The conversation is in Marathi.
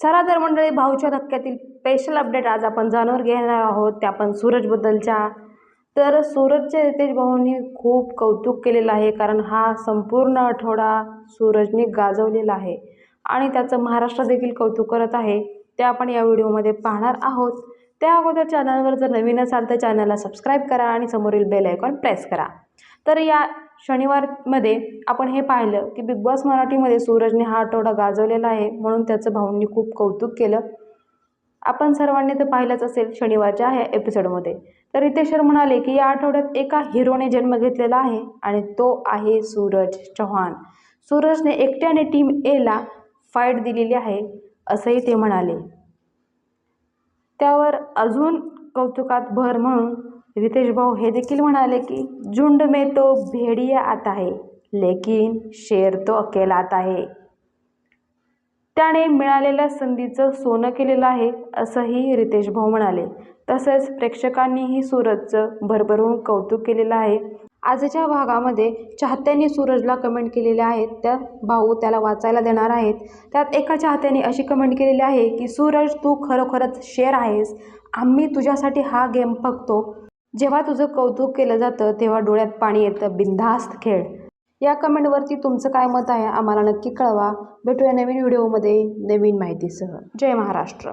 चला तर मंडळी भाऊच्या धक्क्यातील स्पेशल अपडेट आज आपण जाणून घेणार आहोत. त्या पण सूरजबद्दलच्या तर सूरजच्या रितेश भाऊंनी खूप कौतुक केलेलं आहे कारण हा संपूर्ण आठवडा सूरजने गाजवलेला आहे. आणि त्याचं महाराष्ट्र देखील कौतुक करत आहे. ते आपण या व्हिडिओमध्ये पाहणार आहोत. त्या अगोदर चॅनलवर जर नवीन असाल तर चॅनलला सबस्क्राईब करा आणि समोरील बेल आयकॉन प्रेस करा. तर या शनिवारमध्ये आपण हे पाहिलं की बिग बॉस मराठीमध्ये सूरजने हा आठवडा गाजवलेला आहे म्हणून त्याचं भाऊंनी खूप कौतुक केलं. आपण सर्वांनी तर पाहिलंच असेल शनिवारच्या ह्या एपिसोडमध्ये तर रितेश्वर म्हणाले की या आठवड्यात एका हिरोने जन्म घेतलेला आहे आणि तो आहे सूरज चव्हाण. सूरजने एकट्याने टीम एला फाईट दिलेली आहे असंही ते म्हणाले. त्यावर अजून कौतुकात भर म्हणून रितेश भाऊ हे देखील म्हणाले की झुंड में तो भेड़िया आता है लेकिन शेर तो अकेला आता त्याने मिळालेल्या संधीचं सोनं केलेलं आहे असंही रितेश भाऊ म्हणाले. तसेच प्रेक्षकांनीही सूरजचं भरभरून कौतुक केलेलं आहे. आजच्या भागामध्ये चाहत्यांनी सूरजला कमेंट केलेल्या आहेत. त्या भाऊ त्याला वाचायला देणार आहेत. त्यात एका चाहत्याने अशी कमेंट केलेली आहे की सूरज तू खरोखरच शेर आहेस. आम्ही तुझ्यासाठी हा गेम बघतो. जेव्हा तुझं कौतुक केलं जातं तेव्हा डोळ्यात पाणी येतं. बिनधास्त खेळ. या कमेंटवरती तुमचं काय मत आहे? आम्हाला नक्की कळवा. भेटूया नवीन व्हिडिओमध्ये नवीन माहितीसह. जय महाराष्ट्र.